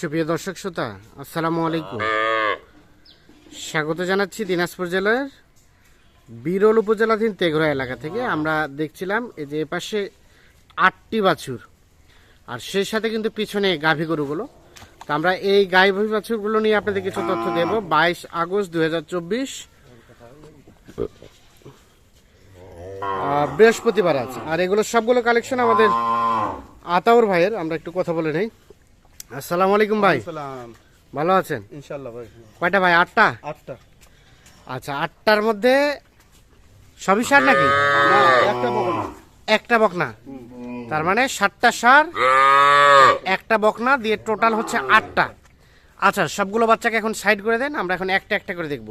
সুপ্রিয় দর্শক শ্রোতা, আসসালামু আলাইকুম। স্বাগত জানাচ্ছি দিনাজপুর জেলার বিরল উপজেলাধীন তেঘরা এলাকা থেকে। আমরা দেখছিলাম এই যে এপাশে আটটি বাছুর, আর সেই সাথে কিন্তু পিছনে গাভী গরুগুলো। তো আমরা এই গাই বাছুরগুলো নিয়ে আপনাদের কিছু তথ্য দেব। বাইশ আগস্ট দুহাজার চব্বিশ বৃহস্পতিবার আছে আর এগুলো সবগুলো কালেকশন আমাদের আতাউর ভাইয়ের, আমরা একটু কথা বলে নেই। আসসালামু আলাইকুম ভাই। ভালো আছেন? ইনশাল্লাহ ভাই। কয়টা ভাই? আটটা? আটটা। আচ্ছা আটটার মধ্যে সবই সার নাকি? একটা বকনা। তার মানে সাতটা সার একটা বকনা দিয়ে টোটাল হচ্ছে আটটা। আচ্ছা সবগুলো বাচ্চাকে এখন সাইড করে দেন আমরা এখন একটা একটা করে দেখব।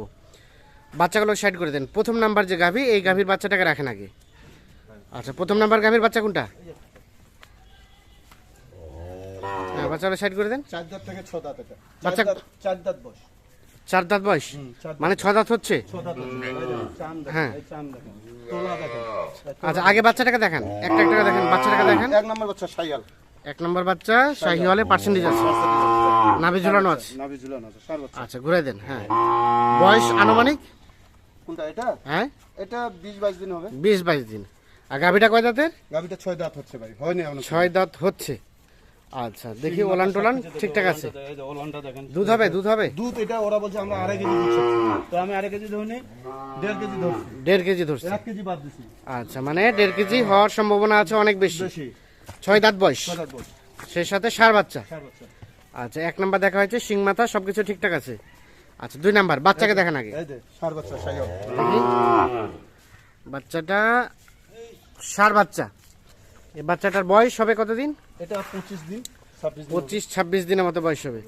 বাচ্চাগুলো সাইড করে দেন। প্রথম নাম্বার যে গাভী এই গাভীর বাচ্চাটাকে রাখেন আগে। আচ্ছা প্রথম নাম্বার গাভীর বাচ্চা কোনটা? হ্যাঁ সাইড করে দেন। চার দাঁত থেকে ছ দাঁত এটা। বাচ্চা- চার দাঁত চার দাঁত বস চার দাঁত বয়স? মানে ছ দাঁত হচ্ছে? হ্যাঁ। আচ্ছা আগে বাচ্চাটাকে দেখান। একটা একটা দেখেন বাচ্চাটাকে দেখেন। এক নম্বর বাচ্চা সাইয়াল এক নম্বর বাচ্চা শাহি হলে পার্সেন্টেজ আছে। নাভি ঝুলানো আছে। নাভি ঝুলানো আছে আচ্ছা ঘুরে দেন হ্যাঁ। বয়স আনুমানিক? কোনটা এটা? হ্যাঁ। এটা বিশ বাইশ দিন হবে। বিশ বাইশ দিন। আর গাভিটা কয় দাঁতের? গাভিটা ছয় দাঁত হচ্ছে ভাই হয়নি এখনও। ছয় দাঁত হচ্ছে। আচ্ছা দেখি ওলান টোলান ঠিকঠাক আছে। দুধ হবে দুধ হবে? দুধ এটা ওরা বলছে আমরা আড়াই কেজি দিচ্ছি তো আমি আড়াই কেজি ধরিনি দেড় কেজি ধরছি। দেড় কেজি ধরছে। এক কেজি বাদ দিছি। আচ্ছা মানে দেড় কেজি হওয়ার সম্ভাবনা আছে অনেক বেশি। ছয় দাঁত বয়স। সেই সাথে সার বাচ্চা। আচ্ছা এক নাম্বার দেখা হয়েছে শিং মাথা সবকিছু ঠিকঠাক আছে। আচ্ছা দুই নাম্বার বাচ্চাকে দেখেন আগে। সার বাচ্চা বাচ্চাটা সার বাচ্চা। এই বাচ্চাটার বয়স হবে কতদিন? এটা পঁচিশ দিন পঁচিশ ছাব্বিশ দিনের মতো বয়স হবে।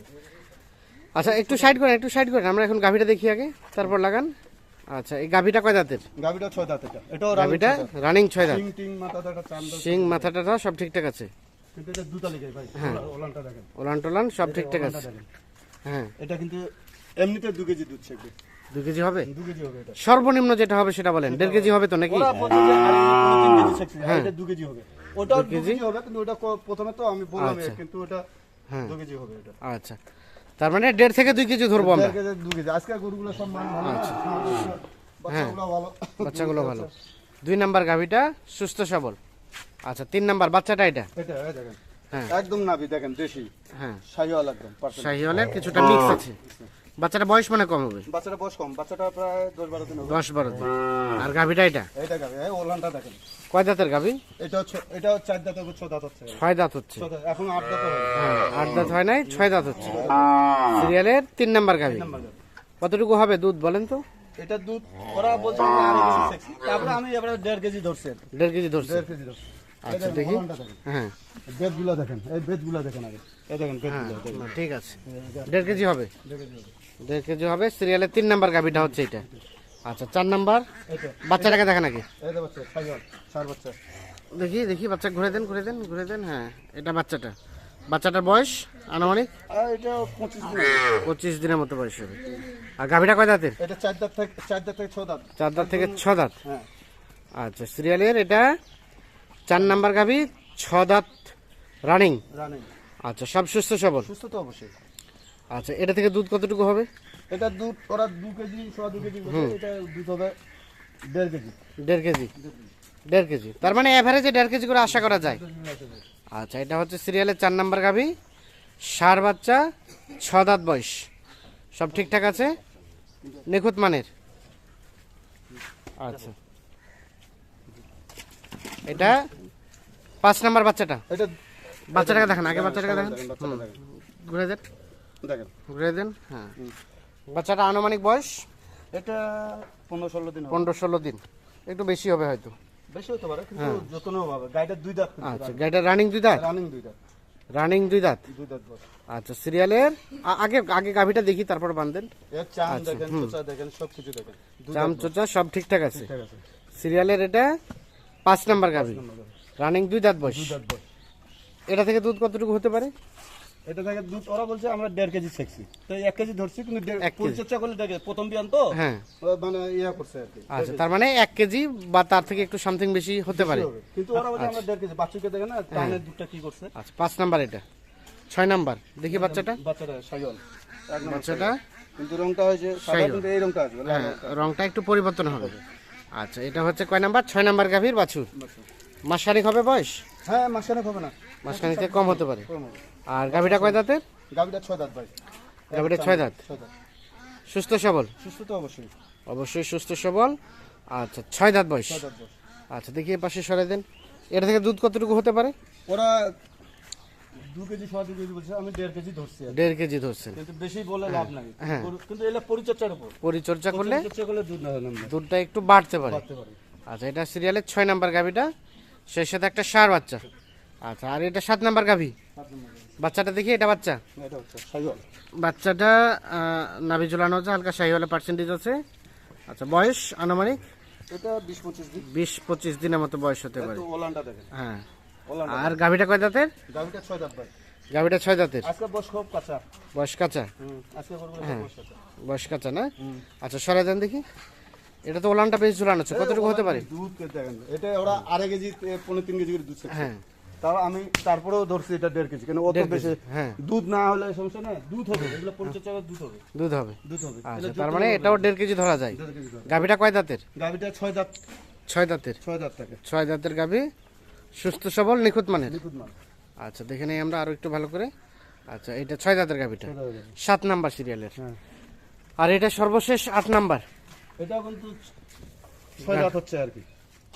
আচ্ছা একটু সাইড করেন একটু সাইড করেন। আমরা এখন গাভিটা দেখি আগে তারপর লাগান। আচ্ছা এই গাভিটা কয় দাঁতের? গাভিটা ছয় দাঁত এটা। এটাও গাভিটা রানিং ছয় দাঁত। শিং মাথাটা সব ঠিকঠাক আছে? এটা দুটা ভাই ওলানটা দেখেন। ওলান টোলান সব ঠিকঠাক আছে? হ্যাঁ। এটা কিন্তু এমনিতে দু কেজি দুধ ছেঁকবে দু কেজি হবে? দু কেজি হবে এটা। সর্বনিম্ন যেটা হবে সেটা বলেন। দেড় কেজি হবে। তো নাকি? ওরা বলছে যে আর এই কোনো তিন কেজি ছেঁকছে এটা দু কেজি হবে। ওটাও দু কেজি? হবে কিন্তু ওটা প্রথমে তো আমি বললাম আচ্ছা। কিন্তু ওটা হ্যাঁ। দু কেজি হবে এটা। আচ্ছা। তার মানে দেড় থেকে দুই কেজি ধরবো আমরা? দু কেজি। আজকে গরুগুলো সব মান ভালো। না? বাচ্চাগুলো ভালো। বাচ্চাগুলো ভালো। দুই নাম্বার গাভিটা সুস্থ সবল। আচ্ছা তিন নাম্বার বাচ্চাটা এটা? এটা দেখেন। হ্যাঁ। একদম নাভি দেখেন দেশি। হ্যাঁ। শাহিওয়াল একদম শাহিওয়ালের কিছুটা মিক্স আছে। বাচ্চাটা বয়স মানে কম হবে? বাচ্চাটা বয়স কম বাচ্চাটা প্রায় দশ বারো দিন হবে। দশ বারো দিন। আর গাভিটা এটা? গাভি এই ওলানটা দেখেন। কয় দাঁতের গাভি? এটা এটাও চার দাঁত হবে ছ দাঁত হচ্ছে। ছয় দাঁত হচ্ছে। এখন আট দাঁত হবে হ্যাঁ আট দাঁত হয় নাই ছয় দাঁত হচ্ছে। সিরিয়ালের তিন নাম্বার গাভি। কতটুকু হবে দুধ বলেন তো? এটা দুধ ওরা বলছে তারপরে আমি এবারে দেড় কেজি ধরছি। দেড় কেজি ধরছে? দেড় কেজি ধরছি। আচ্ছা দেখেন, দেখি। হ্যাঁ। বেদগুলো দেখেন এই বেদগুলো দেখেন আগে। এই দেখেন বেদগুলো। ঠিক আছে। দেড় কেজি হবে? দেড় কেজি হবে। সিরিয়ালের তিন নাম্বার গাভিটা হচ্ছে এটা আচ্ছা চার নাম্বার? বাচ্চাটাকে দেখা নাকি? যে দেখি দেখি বাচ্চা ঘুরে দেন ঘুরে দেন ঘুরে দেন হ্যাঁ। এটা বাচ্চাটা। বাচ্চাটার বয়স আনুমানিক? পঁচিশ দিন। পঁচিশ দিনের মতো বয়স হবে। আর গাভিটা কয় দাঁতের? এটা চার দাঁত থেকে ছ দাঁত। চার দাঁত থেকে ছ দাঁত? হ্যাঁ। আচ্ছা সিরিয়ালের এটা চার নাম্বার গাভি ছ দাঁত রানিং। রানিং। আচ্ছা সব সুস্থ সবল? সুস্থ তো অবশ্যই। আচ্ছা এটা থেকে দুধ কতটুকু হবে? এটা দুধ ওরা দু কেজি সোয়া দু কেজি এটা দুধ হবে দেড় কেজি। দেড় কেজি? দেড় কেজি। তার মানে অ্যাভারেজে দেড় কেজি করে আশা করা যায়। আচ্ছা এটা হচ্ছে সিরিয়ালের চার নাম্বার গাভি সার বাচ্চা ছ দাঁত বয়স। সব ঠিকঠাক আছে? নিখুঁত মানের? আচ্ছা। এটা পাঁচ নাম্বার বাচ্চাটা? এটা বাচ্চাটাকে দেখেন আগে বাচ্চাটাকে দেখেন। ঘুরে দেন দেখেন। ঘুরে দেন হ্যাঁ। বাচ্চাটা আনুমানিক বয়স? এটা পনেরো ষোলো দিন পনেরো ষোলো দিন। একটু বেশি হবে হয়তো। বেশি হতে পারে কিন্তু যত্নও হবে। গাড়িটা দুই দাঁত আচ্ছা রানিং। দুই দাঁত? রানিং দুই দাঁত। রানিং দুই দাঁত? দুই দাঁত আচ্ছা সিরিয়ালের? আগে আগে গাভিটা দেখি তারপর বান্ধেন এর চাম দেখেন চোচা দেখেন সব কিছু দেখেন। চাম চোচা সব ঠিকঠাক আছে। সিরিয়ালের এটা পাঁচ নাম্বার গাভি। রানিং দুই দাঁত বয়স। এটা থেকে দুধ কতটুকু হতে পারে? এটা থেকে দুধ ওরা বলছে আমরা দেড় কেজি সেকছি তো এক কেজি ধরছি কিন্তু। পরিচর্যা করলে দেখে প্রথম বিয়ান তো হ্যাঁ। মানে ইয়া করছে আর কি। আচ্ছা তার মানে এক কেজি বা তার থেকে একটু সামথিং বেশি হতে পারে। কিন্তু ওরা বলছে আমরা দেড় কেজি বাচ্চুকে দেখে না তাহলে দুধটা কি করছে? আচ্ছা পাঁচ নাম্বার এটা। ছয় নাম্বার। দেখি বাচ্চাটা। বাচ্চাটা সাইল বাচ্চাটা। কিন্তু রংটা হয়েছে সাদা কিন্তু এই রংটা আসবে হ্যাঁ রংটা। একটু পরিবর্তন হবে। আচ্ছা এটা হচ্ছে কয় নাম্বার? ছয় নাম্বার গাভীর বাছুর। মাসখানিক হবে বয়স? হ্যাঁ মাসখানেক হবে না। মাসখানিক থেকে কম হতে পারে। আর গাভীটা কয় দাঁতের? গাভিটা ছয় দাঁত ভাই। গাভীটা ছয় দাঁত। সুস্থ সবল? সুস্থ তো অবশ্যই। অবশ্যই সুস্থ সবল। আচ্ছা ছয় দাঁত বয়স। আচ্ছা দেখি পাশে সরাই দেন। এটা থেকে দুধ কতটুকু হতে পারে? ওরা দু কেজি সোয়া দু কেজি বলছে আমি দেড় কেজি ধরছি দেড় কেজি ধরছেন। কিন্তু বেশি বলে লাভ নাই। হ্যাঁ। কিন্তু এগুলো পরিচর্যার উপর। পরিচর্যা করলে দুধটা একটু বাড়তে পারে। আচ্ছা এটা সিরিয়ালের ছয় নাম্বার গাভীটা। সেই সাথে একটা সার বাচ্চা। আচ্ছা আর এটা সাত নাম্বার গাভি। বাচ্চাটা দেখি এটা বাচ্চা? বাচ্চাটা নাভি ঝুলানো আছে হালকা শাহিওয়ালা পার্সেন্টেজ আছে। আচ্ছা বয়স আনুমানিক? এটা বিশ পঁচিশ দিনের মতো বয়স হতে পারে। ওলানটা হ্যাঁ। আর গাভীটা কয় দাঁতের গাভিটা ছয় দাঁত গাভীটা ছয় দাঁতের বয়স কাঁচা। কাঁচা? বয়স কাঁচা। না? আচ্ছা সরাই দেন দেখি। এটা তো ওলানটা বেশ ঝুলানো আছে। কতটুকু হতে পারে? দুধ এটা ওরা আড়াই কেজি এ, পৌনে তিন কেজি করে দুধ হ্যাঁ। তাও আমি তারপরেও ধরছি এটা দেড় কেজি কেন অত বেশি হ্যাঁ। দুধ না হলে সমস্যা না দুধ হবে এগুলো পরিচর্যা করে দুধ হবে। দুধ হবে। দুধ হবে। আচ্ছা তার মানে এটাও দেড় কেজি ধরা যায়। গাভীটা কয় দাঁতের? গাভিটা ছয় দাঁত। ছয় দাঁতের। ছয় দাঁত থাকে। ছয় দাঁতের গাভী সুস্থ সবল নিখুঁত মানের। লিকুইড মাল আচ্ছা দেখে নেই আমরা আরও একটু ভালো করে। আচ্ছা এটা ছয় দাঁতের গাভীটা। সাত নাম্বার সিরিয়ালের। হ্যাঁ। আর এটা সর্বশেষ আট নাম্বার। এটা কিন্তু ছয় দাঁত হচ্ছে আর কি।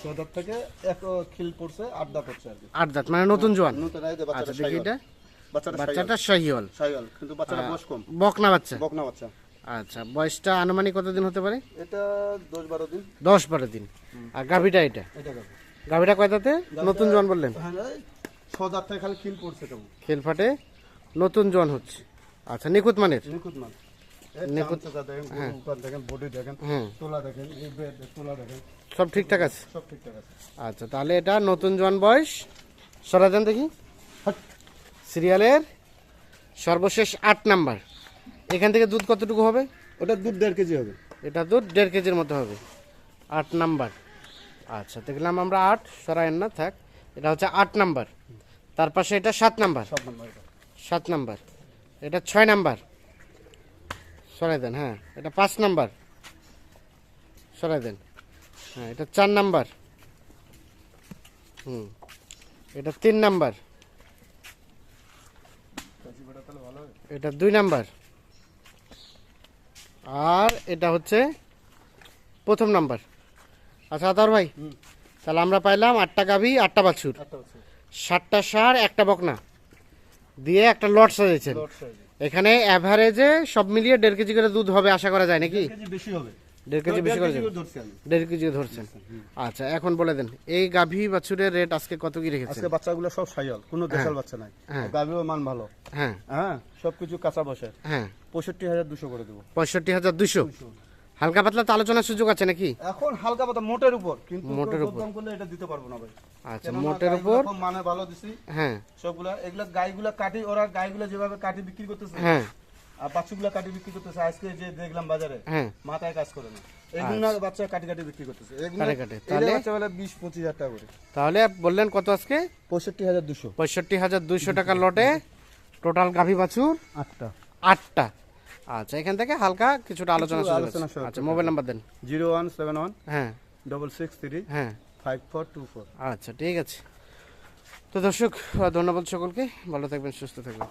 ছয় দাঁত থেকে এক খিল পড়ছে আট দাঁত হচ্ছে আর কি। আট দাঁত মানে নতুন জোয়ান। নতুন এই যে আচ্ছা বাচ্চাটা দেখি এটা। বাচ্চাটা বাচ্চাটা শাহিওয়াল কিন্তু বাচ্চাটা বয়স কম। বকনা বাচ্চা। বকনা বাচ্চা। আচ্ছা বয়সটা আনুমানিক কতদিন হতে পারে? এটা দশ বারো দিন। দশ বারো দিন। আর গাভীটা এটা? এটা গাভী। গাভীটা নতুন জোয়ান বললেন। হ্যাঁ থেকে খালি খিল পড়ছে খেল ফাটে নতুন জোয়ান হচ্ছে। আচ্ছা নিখুঁত মানের? নিখুঁত নিখুঁত দেখেন গরু উপান দেখেন বডি দেখেন তোলা দেখেন তোলা দেখেন। সব ঠিকঠাক আছে? সব ঠিকঠাক আছে। আচ্ছা তাহলে এটা নতুন জোয়ান বয়স। সরা দেন দেখি। সিরিয়ালের সর্বশেষ আট নাম্বার। এখান থেকে দুধ কতটুকু হবে? ওটা দুধ দেড় কেজি হবে। এটা দুধ দেড় কেজির মতো হবে। আট নাম্বার। আচ্ছা দেখলাম আমরা আট। সরায়েন না থাক। এটা হচ্ছে আট নাম্বার। তার পাশে এটা সাত নম্বর। সাত নাম্বার। এটা ছয় নাম্বার। সরাই দেন হ্যাঁ। এটা পাঁচ নাম্বার। সরাই দেন। হ্যাঁ এটা চার নাম্বার। হুম এটা তিন নাম্বার। এটা দুই নাম্বার। আর এটা হচ্ছে প্রথম নাম্বার। আচ্ছা আদার ভাই তাহলে আমরা পাইলাম আটটা গাভি আটটা বাছুর। সাতটা সার একটা বকনা। দিয়ে একটা লট সাইজ এখানে অ্যাভারেজে সব মিলিয়ে দেড় কেজি করে দুধ হবে আশা করা যায় নাকি? বেশি হবে। দেড় কেজি বেশি করে দেড় কেজি ধরছেন। আচ্ছা এখন বলে দেন এই গাভী বাছুরের রেট আজকে কত কি রেখেছেন? আজকে বাচ্চাগুলো সব সাইয়াল কোনো দেশাল বাচ্চা নাই। হ্যাঁ। মান ভালো। হ্যাঁ। হ্যাঁ সবকিছু কাঁচা বসে। হ্যাঁ। পঁয়ষট্টি হাজার দুশো করে দেবো। পঁয়ষট্টি হাজার দুশো। হালকা পাতলা তো আলোচনার সুযোগ আছে নাকি? এখন হালকা পাতলা মোটের উপর। কিন্তু মোটের উপর। দাম করলে এটা দিতে পারব না ভাই। আচ্ছা মোটের উপর? মানে ভালো দিছি। হ্যাঁ। সবগুলা এগুলা গাইগুলা কাটি ওরা গাইগুলা যেভাবে কাটি বিক্রি করতেছে হ্যাঁ। আর বাচ্চাগুলা কাটি বিক্রি করতেছে আজকে যে দেখলাম বাজারে হ্যাঁ। মাথায় কাজ করে না। এগুলো বাচ্চা কাটি কাটি বিক্রি করতেছে। এগুলো কাটে। তাহলে? বাচ্চা বলে বিশ পঁচিশ হাজার টাকা করে। তাহলে বললেন কত আজকে? পঁয়ষট্টি হাজার দুশো। পঁয়ষট্টি হাজার দুইশো টাকা লটে। টোটাল গাভী বাছুর? আটটা। আটটা। আচ্ছা এখান থেকে হালকা কিছুটা আলোচনা। আলোচনা আচ্ছা মোবাইল নাম্বার দেন। জিরো ওয়ান সেভেন ওয়ান হ্যাঁ। ডবল সিক্স থ্রি হ্যাঁ। Five four two four. আচ্ছা ঠিক আছে। তো দর্শক ধন্যবাদ সকলকে। ভালো থাকবেন সুস্থ থাকবেন।